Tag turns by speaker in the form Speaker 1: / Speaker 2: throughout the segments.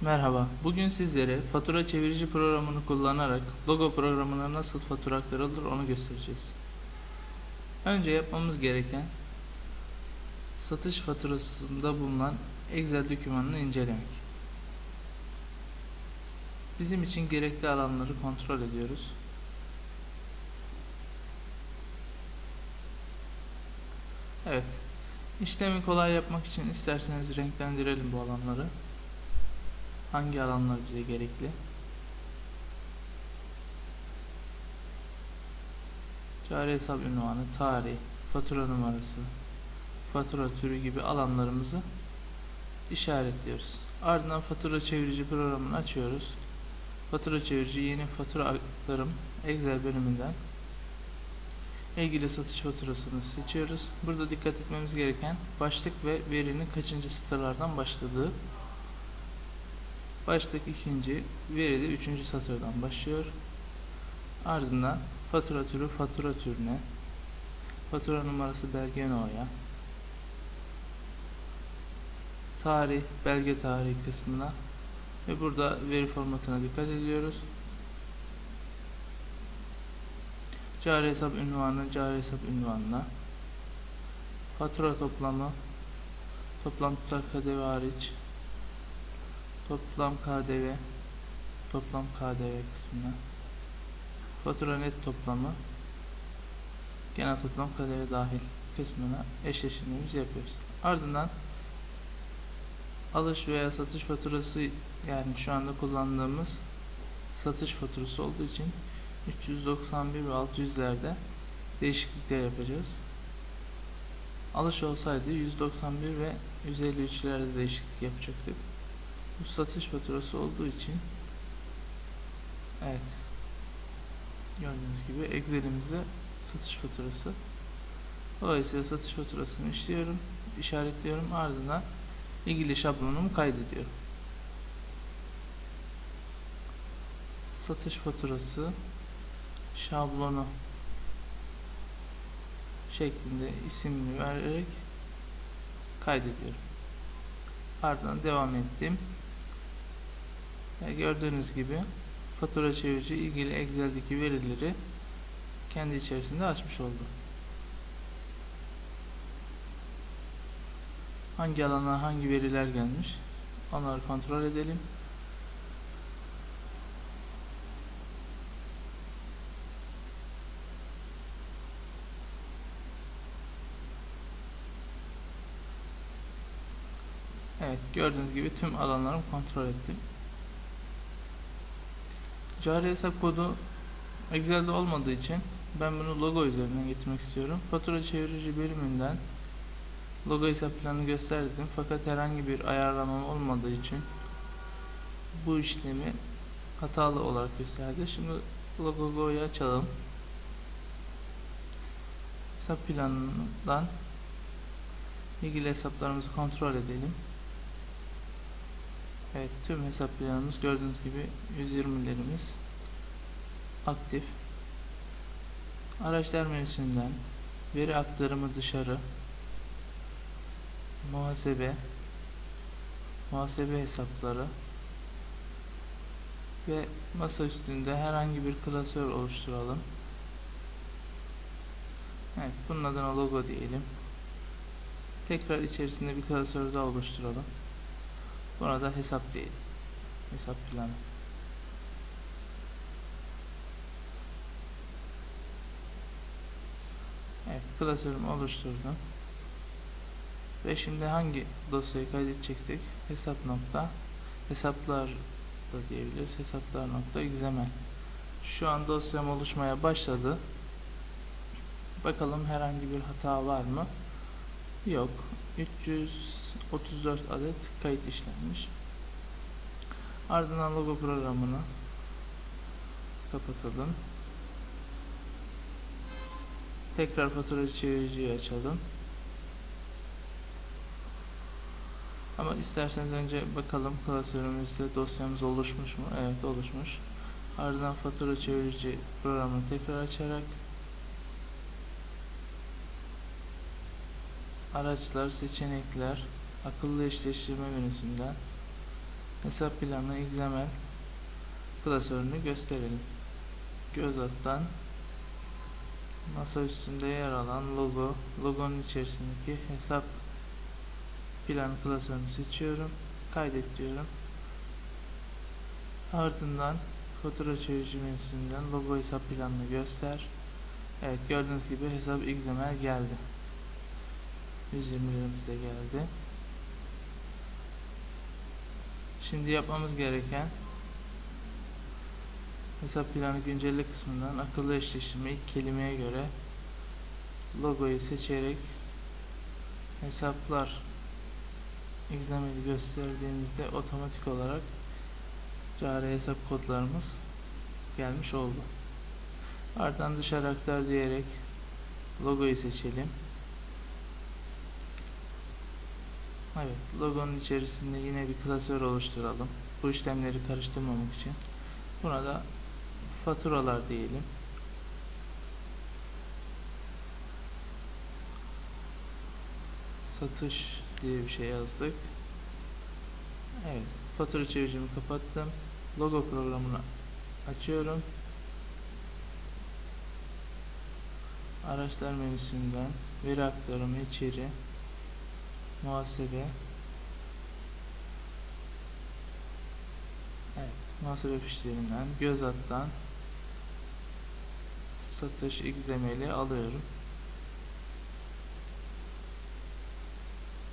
Speaker 1: Merhaba, bugün sizlere fatura çevirici programını kullanarak logo programına nasıl fatura aktarılır onu göstereceğiz. Önce yapmamız gereken satış faturasında bulunan Excel dokümanını incelemek. Bizim için gerekli alanları kontrol ediyoruz. Evet, işlemi kolay yapmak için isterseniz renklendirelim bu alanları. Hangi alanlar bize gerekli? Cari hesap ünvanı, tarih, fatura numarası, fatura türü gibi alanlarımızı işaretliyoruz. Ardından fatura çevirici programını açıyoruz. Fatura çevirici yeni fatura aktarım Excel bölümünden ilgili satış faturasını seçiyoruz. Burada dikkat etmemiz gereken başlık ve verinin kaçıncı satırlardan başladığı Başlık ikinci, veri de üçüncü satırdan başlıyor. Ardından fatura türü fatura türüne, fatura numarası belge no'ya, tarih belge tarihi kısmına. Ve burada veri formatına dikkat ediyoruz. Cari hesap ünvanı, cari hesap ünvanına, fatura toplamı, toplam tutar KDV hariç, toplam KDV toplam KDV kısmına fatura net toplamı genel toplam KDV dahil kısmına eşleştirmemizi yapıyoruz. Ardından alış veya satış faturası yani şu anda kullandığımız satış faturası olduğu için 391 ve 600'lerde değişiklikler yapacağız. Alış olsaydı 191 ve 153'lerde değişiklik yapacaktık. Bu satış faturası olduğu için evet gördüğünüz gibi Excel'imizde satış faturası. Dolayısıyla satış faturasını işliyorum işaretliyorum ardından ilgili şablonumu kaydediyorum. Satış faturası şablonu şeklinde isimini vererek kaydediyorum. Ardından devam ettim gördüğünüz gibi fatura çevirici ilgili Excel'deki verileri kendi içerisinde açmış oldu. Hangi alana hangi veriler gelmiş onları kontrol edelim. Evet gördüğünüz gibi tüm alanlarımı kontrol ettim. Cari hesap kodu Excel'de olmadığı için ben bunu logo üzerinden getirmek istiyorum. Fatura çevirici bölümünden logo hesap planını gösterdim fakat herhangi bir ayarlamam olmadığı için bu işlemi hatalı olarak gösterdi. Şimdi logo'yu açalım. Hesap planından ilgili hesaplarımızı kontrol edelim. Evet tüm hesap planımız gördüğünüz gibi 120'lerimiz aktif. Araçlar menüsünden veri aktarımı dışarı muhasebe muhasebe hesapları ve masa üstünde herhangi bir klasör oluşturalım. Evet bunun adına logo diyelim. Tekrar içerisinde bir klasör daha oluşturalım. Buna da hesap diyelim. Hesap planı. Evet, klasörümü oluşturdum. Ve şimdi hangi dosyayı kaydedecektik? Hesap nokta hesaplar da diyebiliriz. Hesaplar nokta XML. Şu an dosyam oluşmaya başladı. Bakalım herhangi bir hata var mı? Yok. 334 adet kayıt işlenmiş. Ardından logo programını kapatalım. Tekrar fatura çeviriciyi açalım. Ama isterseniz önce bakalım klasörümüzde dosyamız oluşmuş mu? Evet oluşmuş. Ardından fatura çevirici programını tekrar açarak araçlar, seçenekler, akıllı eşleştirme menüsünden hesap planı XML klasörünü gösterelim. Göz alttan masa üstünde yer alan logo, logonun içerisindeki hesap plan klasörünü seçiyorum. Kaydet diyorum. Ardından fatura çevirici menüsünden logo hesap planını göster. Evet gördüğünüz gibi hesap XML geldi. 120 liramız da geldi. Şimdi yapmamız gereken hesap planı güncelle kısmından akıllı eşleştirme ilk kelimeye göre logoyu seçerek hesaplar XML'i gösterdiğimizde otomatik olarak cari hesap kodlarımız gelmiş oldu. Ardından dışarı aktar diyerek logoyu seçelim. Evet, logonun içerisinde yine bir klasör oluşturalım. Bu işlemleri karıştırmamak için. Buna da faturalar diyelim. Satış diye bir şey yazdık. Evet, fatura çeviricimi kapattım. Logo programını açıyorum. Araçlar menüsünden veri aktarımı içeri muhasebe Evet, muhasebe fişlerinden göz alttan satış XML'i alıyorum.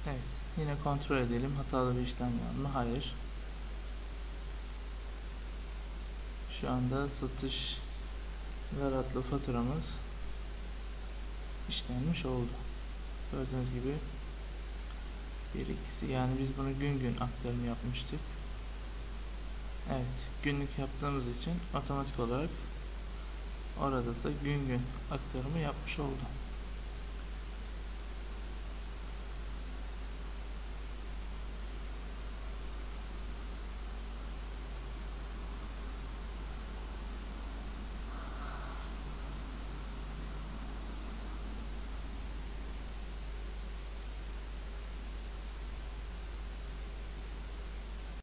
Speaker 1: Evet, yine kontrol edelim. Hatalı bir işlem var mı? Hayır. Şu anda satış ver adlı faturamız işlenmiş oldu. Gördüğünüz gibi bir ikisi yani biz bunu gün gün aktarım yapmıştık. Evet günlük yaptığımız için otomatik olarak orada da gün gün aktarımı yapmış oldu.